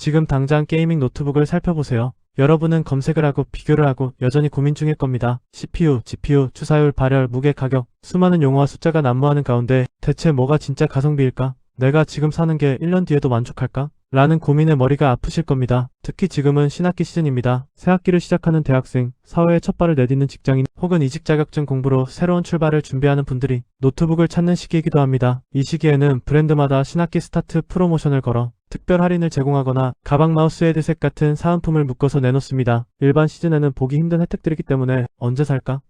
지금 당장 게이밍 노트북을 살펴보세요. 여러분은 검색을 하고 비교를 하고 여전히 고민 중일 겁니다. CPU, GPU, 주사율, 발열, 무게, 가격, 수많은 용어와 숫자가 난무하는 가운데 대체 뭐가 진짜 가성비일까? 내가 지금 사는 게 1년 뒤에도 만족할까? 라는 고민에 머리가 아프실 겁니다. 특히 지금은 신학기 시즌입니다. 새학기를 시작하는 대학생, 사회에 첫 발을 내딛는 직장인, 혹은 이직 자격증 공부로 새로운 출발을 준비하는 분들이 노트북을 찾는 시기이기도 합니다. 이 시기에는 브랜드마다 신학기 스타트 프로모션을 걸어 특별 할인을 제공하거나 가방 마우스 헤드셋 같은 사은품을 묶어서 내놓습니다. 일반 시즌에는 보기 힘든 혜택들이기 때문에 언제 살까?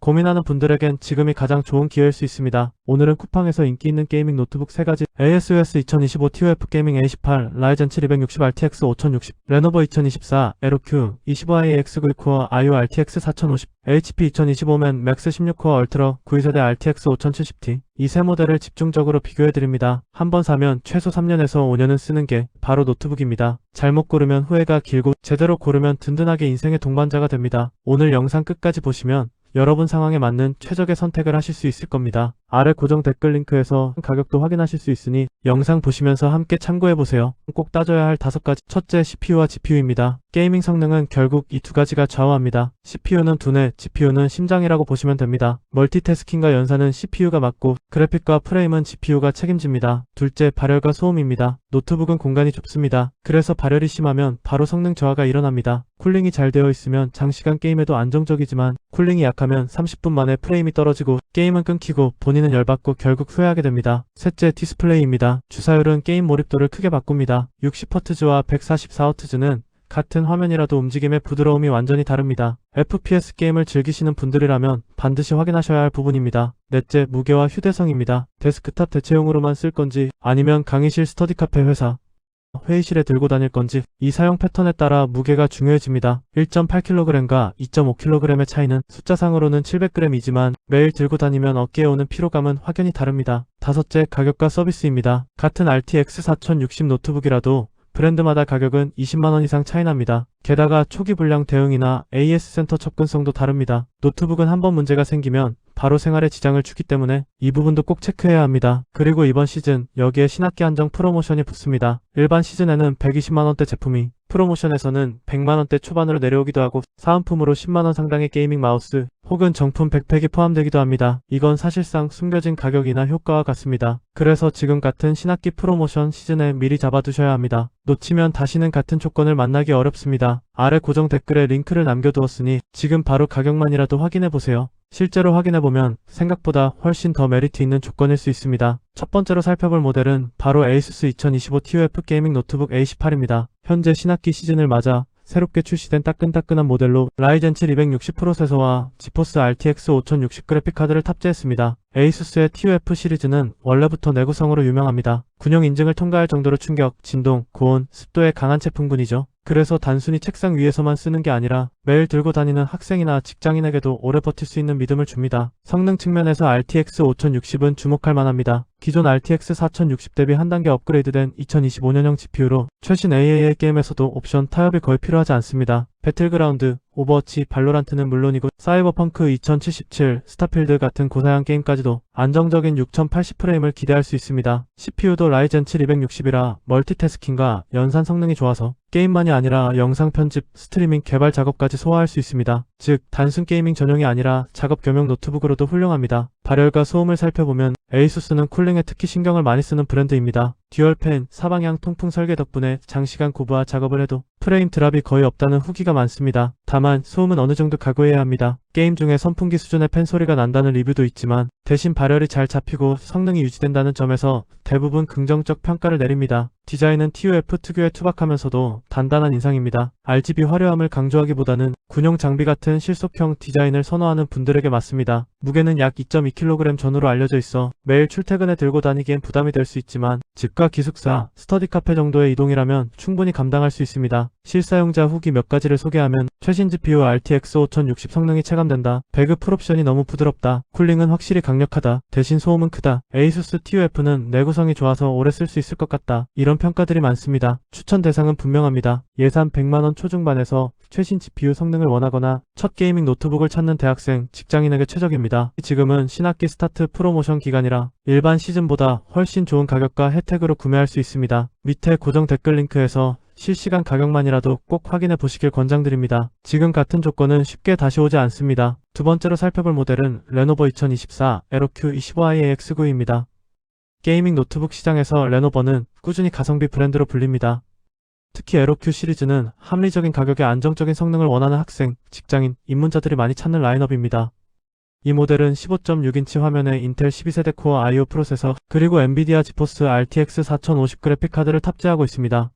고민하는 분들에겐 지금이 가장 좋은 기회일 수 있습니다. 오늘은 쿠팡에서 인기 있는 게이밍 노트북 3가지 ASUS 2025 TOF 게이밍 A18, 라이젠 7 260 RTX 5060, 레노버 2024, 에로큐 25i X9 코어 IO RTX 4050, HP 2025면 맥스 16 코어 얼트라 92세대 RTX 5070T 이 세 모델을 집중적으로 비교해드립니다. 한번 사면 최소 3년에서 5년은 쓰는 게 바로 노트북입니다. 잘못 고르면 후회가 길고 제대로 고르면 든든하게 인생의 동반자가 됩니다. 오늘 영상 끝까지 보시면 여러분 상황에 맞는 최적의 선택을 하실 수 있을 겁니다. 아래 고정 댓글 링크에서 가격도 확인하실 수 있으니 영상 보시면서 함께 참고해보세요. 꼭 따져야 할 다섯 가지. 첫째, CPU와 GPU입니다. 게이밍 성능은 결국 이 두 가지가 좌우합니다. CPU는 두뇌, GPU는 심장이라고 보시면 됩니다. 멀티태스킹과 연산은 CPU가 맡고 그래픽과 프레임은 GPU가 책임집니다. 둘째, 발열과 소음입니다. 노트북은 공간이 좁습니다. 그래서 발열이 심하면 바로 성능 저하가 일어납니다. 쿨링이 잘 되어 있으면 장시간 게임에도 안정적이지만 쿨링이 약하면 30분 만에 프레임이 떨어지고 게임은 끊기고 본인 은 열받고 결국 후회하게 됩니다. 셋째 디스플레이입니다. 주사율은 게임 몰입도를 크게 바꿉니다. 60Hz와 144Hz는 같은 화면이라도 움직임의 부드러움이 완전히 다릅니다. FPS 게임을 즐기시는 분들이라면 반드시 확인하셔야 할 부분입니다. 넷째, 무게와 휴대성입니다. 데스크탑 대체용으로만 쓸 건지 아니면 강의실 스터디 카페 회사, 회의실에 들고 다닐 건지 이 사용 패턴에 따라 무게가 중요해집니다. 1.8kg과 2.5kg의 차이는 숫자상으로는 700g이지만 매일 들고 다니면 어깨에 오는 피로감은 확연히 다릅니다. 다섯째, 가격과 서비스입니다. 같은 RTX 4060 노트북이라도 브랜드마다 가격은 20만원 이상 차이납니다. 게다가 초기 불량 대응이나 AS 센터 접근성도 다릅니다. 노트북은 한 번 문제가 생기면 바로 생활에 지장을 주기 때문에 이 부분도 꼭 체크해야 합니다. 그리고 이번 시즌 여기에 신학기 한정 프로모션이 붙습니다. 일반 시즌에는 120만원대 제품이 프로모션에서는 100만원대 초반으로 내려오기도 하고 사은품으로 10만원 상당의 게이밍 마우스 혹은 정품 백팩이 포함되기도 합니다. 이건 사실상 숨겨진 가격이나 효과와 같습니다. 그래서 지금 같은 신학기 프로모션 시즌에 미리 잡아두셔야 합니다. 놓치면 다시는 같은 조건을 만나기 어렵습니다. 아래 고정 댓글에 링크를 남겨두었으니 지금 바로 가격만이라도 확인해보세요. 실제로 확인해보면 생각보다 훨씬 더 메리트 있는 조건일 수 있습니다. 첫 번째로 살펴볼 모델은 바로 ASUS 2025 TUF 게이밍 노트북 A18입니다. 현재 신학기 시즌을 맞아 새롭게 출시된 따끈따끈한 모델로 라이젠 7 260 프로세서와 지포스 RTX 5060 그래픽카드를 탑재했습니다. ASUS의 TUF 시리즈는 원래부터 내구성으로 유명합니다. 군용 인증을 통과할 정도로 충격, 진동, 고온, 습도에 강한 제품군이죠. 그래서 단순히 책상 위에서만 쓰는 게 아니라 매일 들고 다니는 학생이나 직장인에게도 오래 버틸 수 있는 믿음을 줍니다. 성능 측면에서 RTX 5060은 주목할 만합니다. 기존 RTX 4060 대비 한 단계 업그레이드된 2025년형 GPU로 최신 AAA 게임에서도 옵션 타협이 거의 필요하지 않습니다. 배틀그라운드, 오버워치, 발로란트는 물론이고 사이버펑크 2077, 스타필드 같은 고사양 게임까지도 안정적인 6080프레임을 기대할 수 있습니다. CPU도 라이젠 7 260이라 멀티태스킹과 연산 성능이 좋아서 게임만이 아니라 영상 편집, 스트리밍, 개발 작업까지 소화할 수 있습니다. 즉, 단순 게이밍 전용이 아니라 작업 겸용 노트북으로도 훌륭합니다. 발열과 소음을 살펴보면 에이수스는 쿨링에 특히 신경을 많이 쓰는 브랜드입니다. 듀얼팬, 사방향 통풍 설계 덕분에 장시간 고부하 작업을 해도 프레임 드랍이 거의 없다는 후기가 많습니다. 다만 소음은 어느 정도 각오해야 합니다. 게임 중에 선풍기 수준의 팬 소리가 난다는 리뷰도 있지만 대신 발열이 잘 잡히고 성능이 유지된다는 점에서 대부분 긍정적 평가를 내립니다. 디자인은 TUF 특유의 투박하면서도 단단한 인상입니다. RGB 화려함을 강조하기보다는 군용 장비 같은 실속형 디자인을 선호하는 분들에게 맞습니다. 무게는 약 2.2kg 전후로 알려져 있어 매일 출퇴근에 들고 다니기엔 부담이 될 수 있지만 집과 기숙사, 스터디 카페 정도의 이동이라면 충분히 감당할 수 있습니다. 실사용자 후기 몇 가지를 소개하면 최신 GPU RTX 5060 성능이 체감된다. 배그 풀옵션이 너무 부드럽다. 쿨링은 확실히 강력하다. 대신 소음은 크다. ASUS TUF는 내구성이 좋아서 오래 쓸 수 있을 것 같다. 이런 평가들이 많습니다. 추천 대상은 분명합니다. 예산 100만원 초중반에서 최신 GPU 성능을 원하거나 첫 게이밍 노트북을 찾는 대학생, 직장인에게 최적입니다. 지금은 신학기 스타트 프로모션 기간이라 일반 시즌보다 훨씬 좋은 가격과 혜택으로 구매할 수 있습니다. 밑에 고정 댓글 링크에서 실시간 가격만이라도 꼭 확인해 보시길 권장드립니다. 지금 같은 조건은 쉽게 다시 오지 않습니다. 두 번째로 살펴볼 모델은 레노버 2024 에로Q 25iAX9입니다. 게이밍 노트북 시장에서 레노버는 꾸준히 가성비 브랜드로 불립니다. 특히 에로Q 시리즈는 합리적인 가격에 안정적인 성능을 원하는 학생, 직장인, 입문자들이 많이 찾는 라인업입니다. 이 모델은 15.6인치 화면에 인텔 12세대 코어 i.o 프로세서 그리고 엔비디아 지포스 RTX 4050 그래픽카드를 탑재하고 있습니다.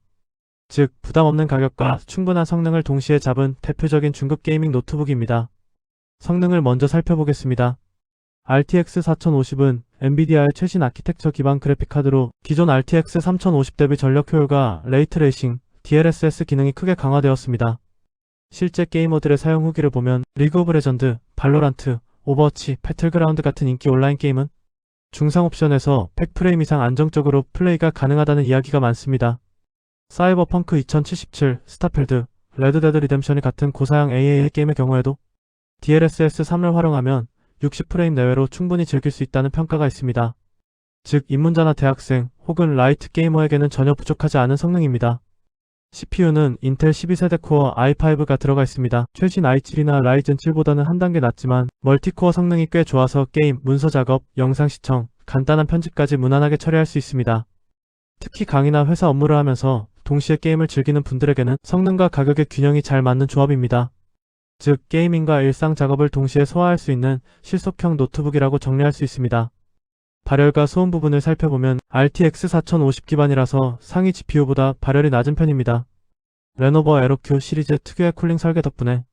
즉 부담 없는 가격과 충분한 성능을 동시에 잡은 대표적인 중급 게이밍 노트북입니다. 성능을 먼저 살펴보겠습니다. RTX 4050은 엔비디아의 최신 아키텍처 기반 그래픽카드로 기존 RTX 3050 대비 전력 효율과 레이트레이싱, DLSS 기능이 크게 강화되었습니다. 실제 게이머들의 사용 후기를 보면 리그 오브 레전드, 발로란트, 오버워치, 배틀그라운드 같은 인기 온라인 게임은 중상 옵션에서 100프레임 이상 안정적으로 플레이가 가능하다는 이야기가 많습니다. 사이버펑크 2077, 스타필드, 레드데드 리뎀션이 같은 고사양 AAA 게임의 경우에도 DLSS 3을 활용하면 60프레임 내외로 충분히 즐길 수 있다는 평가가 있습니다. 즉 입문자나 대학생 혹은 라이트 게이머에게는 전혀 부족하지 않은 성능입니다. CPU는 인텔 12세대 코어 i5가 들어가 있습니다. 최신 i7이나 라이젠 7보다는 한 단계 낮지만 멀티코어 성능이 꽤 좋아서 게임, 문서 작업, 영상 시청, 간단한 편집까지 무난하게 처리할 수 있습니다. 특히 강의나 회사 업무를 하면서 동시에 게임을 즐기는 분들에게는 성능과 가격의 균형이 잘 맞는 조합입니다. 즉 게이밍과 일상 작업을 동시에 소화할 수 있는 실속형 노트북이라고 정리할 수 있습니다. 발열과 소음 부분을 살펴보면 RTX 4050 기반이라서 상위 GPU보다 발열이 낮은 편입니다. 레노버 에로큐 시리즈 특유의 쿨링 설계 덕분에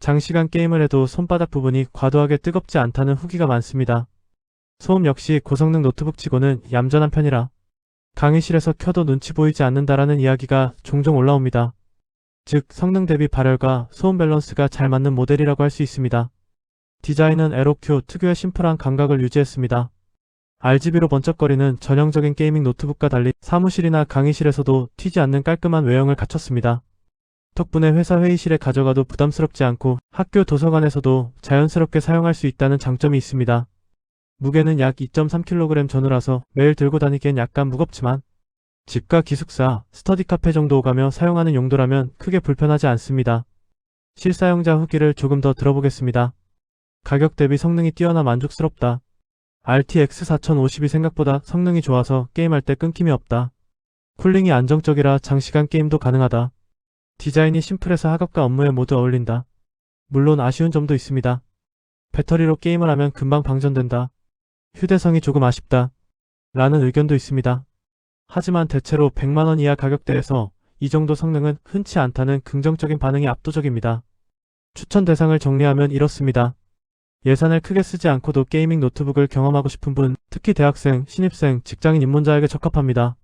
장시간 게임을 해도 손바닥 부분이 과도하게 뜨겁지 않다는 후기가 많습니다. 소음 역시 고성능 노트북치고는 얌전한 편이라 강의실에서 켜도 눈치 보이지 않는다라는 이야기가 종종 올라옵니다. 즉 성능 대비 발열과 소음 밸런스가 잘 맞는 모델이라고 할 수 있습니다. 디자인은 에로큐 특유의 심플한 감각을 유지했습니다. RGB로 번쩍거리는 전형적인 게이밍 노트북과 달리 사무실이나 강의실에서도 튀지 않는 깔끔한 외형을 갖췄습니다. 덕분에 회사 회의실에 가져가도 부담스럽지 않고 학교 도서관에서도 자연스럽게 사용할 수 있다는 장점이 있습니다. 무게는 약 2.3kg 전후라서 매일 들고 다니기엔 약간 무겁지만 집과 기숙사, 스터디 카페 정도 오가며 사용하는 용도라면 크게 불편하지 않습니다. 실사용자 후기를 조금 더 들어보겠습니다. 가격 대비 성능이 뛰어나 만족스럽다. RTX 4050이 생각보다 성능이 좋아서 게임할 때 끊김이 없다. 쿨링이 안정적이라 장시간 게임도 가능하다. 디자인이 심플해서 학업과 업무에 모두 어울린다. 물론 아쉬운 점도 있습니다. 배터리로 게임을 하면 금방 방전된다. 휴대성이 조금 아쉽다. 라는 의견도 있습니다. 하지만 대체로 100만원 이하 가격대에서 이 정도 성능은 흔치 않다는 긍정적인 반응이 압도적입니다. 추천 대상을 정리하면 이렇습니다. 예산을 크게 쓰지 않고도 게이밍 노트북을 경험하고 싶은 분, 특히 대학생, 신입생, 직장인 입문자에게 적합합니다.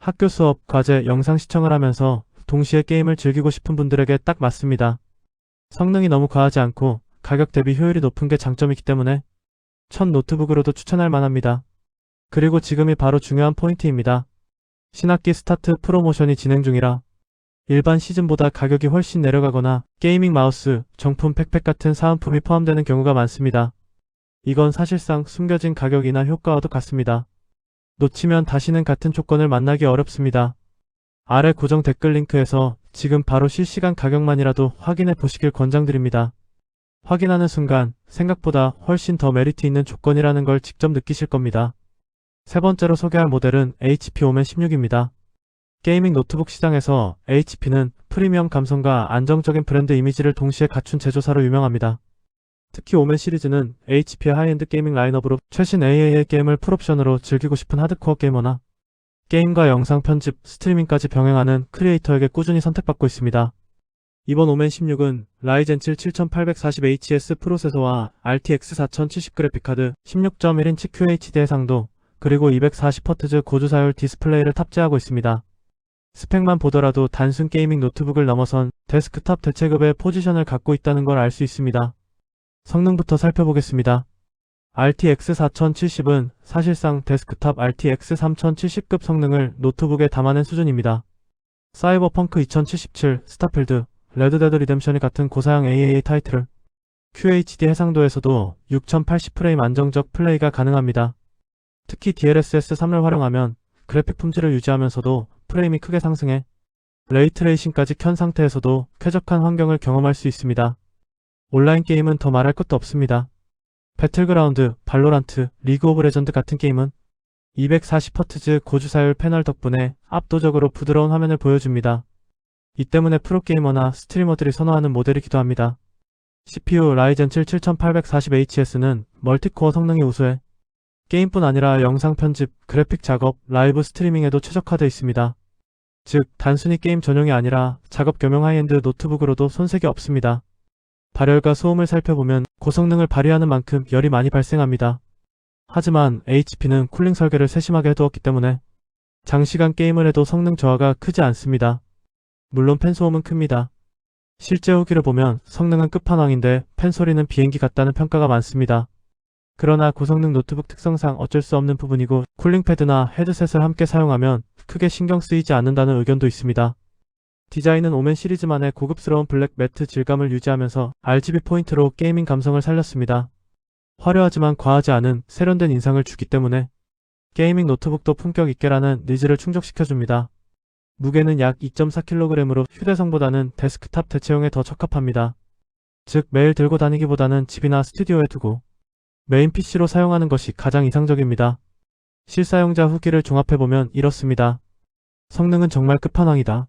학교 수업, 과제, 영상 시청을 하면서 동시에 게임을 즐기고 싶은 분들에게 딱 맞습니다. 성능이 너무 과하지 않고 가격 대비 효율이 높은 게 장점이기 때문에 첫 노트북으로도 추천할 만합니다. 그리고 지금이 바로 중요한 포인트입니다. 신학기 스타트 프로모션이 진행 중이라 일반 시즌보다 가격이 훨씬 내려가거나 게이밍 마우스, 정품 팩팩 같은 사은품이 포함되는 경우가 많습니다. 이건 사실상 숨겨진 가격이나 효과와도 같습니다. 놓치면 다시는 같은 조건을 만나기 어렵습니다. 아래 고정 댓글 링크에서 지금 바로 실시간 가격만이라도 확인해 보시길 권장드립니다. 확인하는 순간 생각보다 훨씬 더 메리트 있는 조건이라는 걸 직접 느끼실 겁니다. 세 번째로 소개할 모델은 HP 오멘 16입니다. 게이밍 노트북 시장에서 HP는 프리미엄 감성과 안정적인 브랜드 이미지를 동시에 갖춘 제조사로 유명합니다. 특히 오멘 시리즈는 HP의 하이엔드 게이밍 라인업으로 최신 AAA 게임을 풀옵션으로 즐기고 싶은 하드코어 게이머나 게임과 영상 편집, 스트리밍까지 병행하는 크리에이터에게 꾸준히 선택받고 있습니다. 이번 오멘 16은 라이젠 7 7840HS 프로세서와 RTX 4070 그래픽카드, 16.1인치 QHD 해상도, 그리고 240Hz 고주사율 디스플레이를 탑재하고 있습니다. 스펙만 보더라도 단순 게이밍 노트북을 넘어선 데스크탑 대체급의 포지션을 갖고 있다는 걸 알 수 있습니다. 성능부터 살펴보겠습니다. RTX 4070은 사실상 데스크탑 RTX 3070급 성능을 노트북에 담아낸 수준입니다. 사이버펑크 2077, 스타필드, 레드데드 리뎀션이 같은 고사양 AAA 타이틀을 QHD 해상도에서도 6080프레임 안정적 플레이가 가능합니다. 특히 DLSS 3을 활용하면 그래픽 품질을 유지하면서도 프레임이 크게 상승해 레이트레이싱까지 켠 상태에서도 쾌적한 환경을 경험할 수 있습니다. 온라인 게임은 더 말할 것도 없습니다. 배틀그라운드, 발로란트, 리그 오브 레전드 같은 게임은 240Hz 고주사율 패널 덕분에 압도적으로 부드러운 화면을 보여줍니다. 이 때문에 프로게이머나 스트리머들이 선호하는 모델이기도 합니다. CPU 라이젠 7 7840HS는 멀티코어 성능이 우수해 게임뿐 아니라 영상 편집, 그래픽 작업, 라이브 스트리밍에도 최적화되어 있습니다. 즉, 단순히 게임 전용이 아니라 작업 겸용 하이엔드 노트북으로도 손색이 없습니다. 발열과 소음을 살펴보면 고성능을 발휘하는 만큼 열이 많이 발생합니다. 하지만 HP는 쿨링 설계를 세심하게 해두었기 때문에 장시간 게임을 해도 성능 저하가 크지 않습니다. 물론 팬 소음은 큽니다. 실제 후기를 보면 성능은 끝판왕인데 팬 소리는 비행기 같다는 평가가 많습니다. 그러나 고성능 노트북 특성상 어쩔 수 없는 부분이고 쿨링 패드나 헤드셋을 함께 사용하면 크게 신경 쓰이지 않는다는 의견도 있습니다. 디자인은 오멘 시리즈만의 고급스러운 블랙 매트 질감을 유지하면서 RGB 포인트로 게이밍 감성을 살렸습니다. 화려하지만 과하지 않은 세련된 인상을 주기 때문에 게이밍 노트북도 품격 있게라는 니즈를 충족시켜줍니다. 무게는 약 2.4kg으로 휴대성보다는 데스크탑 대체용에 더 적합합니다. 즉 매일 들고 다니기보다는 집이나 스튜디오에 두고 메인 PC로 사용하는 것이 가장 이상적입니다. 실사용자 후기를 종합해보면 이렇습니다. 성능은 정말 끝판왕이다.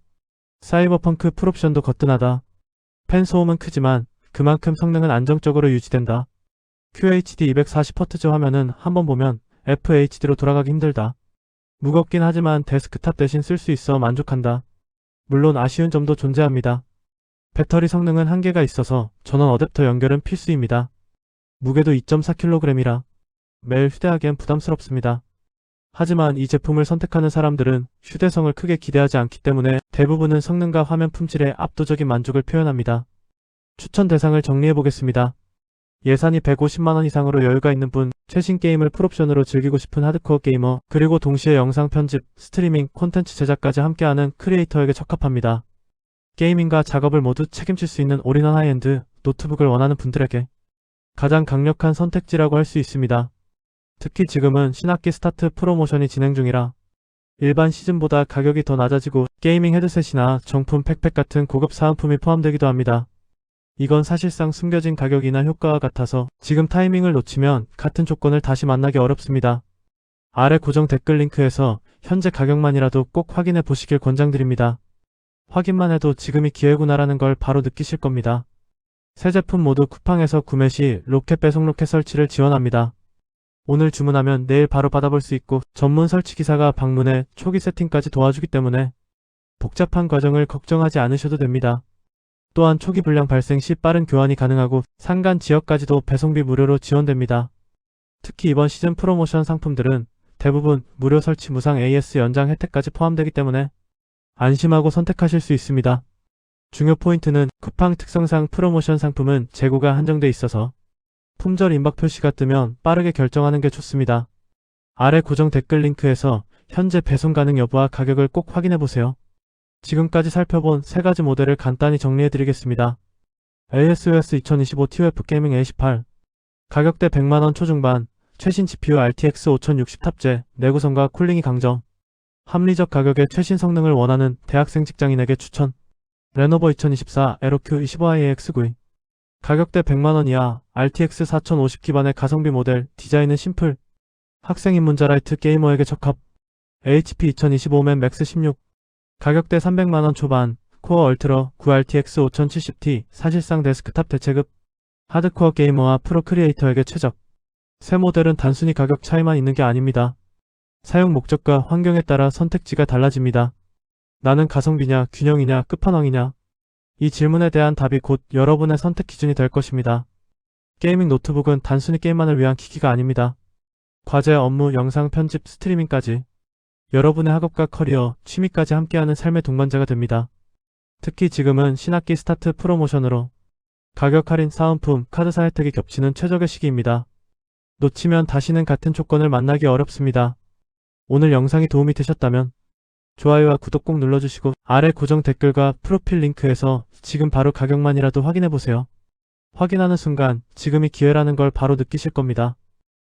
사이버펑크 풀옵션도 거뜬하다. 팬 소음은 크지만 그만큼 성능은 안정적으로 유지된다. QHD 240Hz 화면은 한번 보면 FHD로 돌아가기 힘들다. 무겁긴 하지만 데스크탑 대신 쓸 수 있어 만족한다. 물론 아쉬운 점도 존재합니다. 배터리 성능은 한계가 있어서 전원 어댑터 연결은 필수입니다. 무게도 2.4kg이라 매일 휴대하기엔 부담스럽습니다. 하지만 이 제품을 선택하는 사람들은 휴대성을 크게 기대하지 않기 때문에 대부분은 성능과 화면 품질에 압도적인 만족을 표현합니다. 추천 대상을 정리해보겠습니다. 예산이 150만원 이상으로 여유가 있는 분, 최신 게임을 풀옵션으로 즐기고 싶은 하드코어 게이머, 그리고 동시에 영상 편집, 스트리밍, 콘텐츠 제작까지 함께하는 크리에이터에게 적합합니다. 게이밍과 작업을 모두 책임질 수 있는 올인원 하이엔드 노트북을 원하는 분들에게 가장 강력한 선택지라고 할 수 있습니다. 특히 지금은 신학기 스타트 프로모션이 진행 중이라 일반 시즌보다 가격이 더 낮아지고 게이밍 헤드셋이나 정품 팩팩 같은 고급 사은품이 포함되기도 합니다. 이건 사실상 숨겨진 가격이나 효과와 같아서 지금 타이밍을 놓치면 같은 조건을 다시 만나기 어렵습니다. 아래 고정 댓글 링크에서 현재 가격만이라도 꼭 확인해 보시길 권장드립니다. 확인만 해도 지금이 기회구나라는 걸 바로 느끼실 겁니다. 새 제품 모두 쿠팡에서 구매 시 로켓 배송 로켓 설치를 지원합니다. 오늘 주문하면 내일 바로 받아볼 수 있고 전문 설치 기사가 방문해 초기 세팅까지 도와주기 때문에 복잡한 과정을 걱정하지 않으셔도 됩니다. 또한 초기 불량 발생 시 빠른 교환이 가능하고 상간 지역까지도 배송비 무료로 지원됩니다. 특히 이번 시즌 프로모션 상품들은 대부분 무료 설치 무상 AS 연장 혜택까지 포함되기 때문에 안심하고 선택하실 수 있습니다. 중요 포인트는 쿠팡 특성상 프로모션 상품은 재고가 한정돼 있어서 품절 임박 표시가 뜨면 빠르게 결정하는 게 좋습니다. 아래 고정 댓글 링크에서 현재 배송 가능 여부와 가격을 꼭 확인해 보세요. 지금까지 살펴본 세 가지 모델을 간단히 정리해드리겠습니다. ASUS 2025 TOF 게이밍 A18 가격대 100만원 초중반. 최신 GPU RTX 5060 탑재. 내구성과 쿨링이 강점 합리적 가격에 최신 성능을 원하는 대학생 직장인에게 추천. 레노버 2024 에로큐 25iX9 가격대 100만원 이하. RTX 4050 기반의 가성비 모델. 디자인은 심플. 학생 입문자 라이트 게이머에게 적합. HP 2025 맨 맥스 16 가격대 300만원 초반 코어 얼트러 9RTX 5070Ti 사실상 데스크탑 대체급 하드코어 게이머와 프로 크리에이터에게 최적 새 모델은 단순히 가격 차이만 있는 게 아닙니다. 사용 목적과 환경에 따라 선택지가 달라집니다. 나는 가성비냐 균형이냐 끝판왕이냐 이 질문에 대한 답이 곧 여러분의 선택 기준이 될 것입니다. 게이밍 노트북은 단순히 게임만을 위한 기기가 아닙니다. 과제, 업무, 영상 편집, 스트리밍까지 여러분의 학업과 커리어, 취미까지 함께하는 삶의 동반자가 됩니다. 특히 지금은 신학기 스타트 프로모션으로 가격 할인, 사은품, 카드사 혜택이 겹치는 최적의 시기입니다. 놓치면 다시는 같은 조건을 만나기 어렵습니다. 오늘 영상이 도움이 되셨다면 좋아요와 구독 꼭 눌러주시고 아래 고정 댓글과 프로필 링크에서 지금 바로 가격만이라도 확인해보세요. 확인하는 순간 지금이 기회라는 걸 바로 느끼실 겁니다.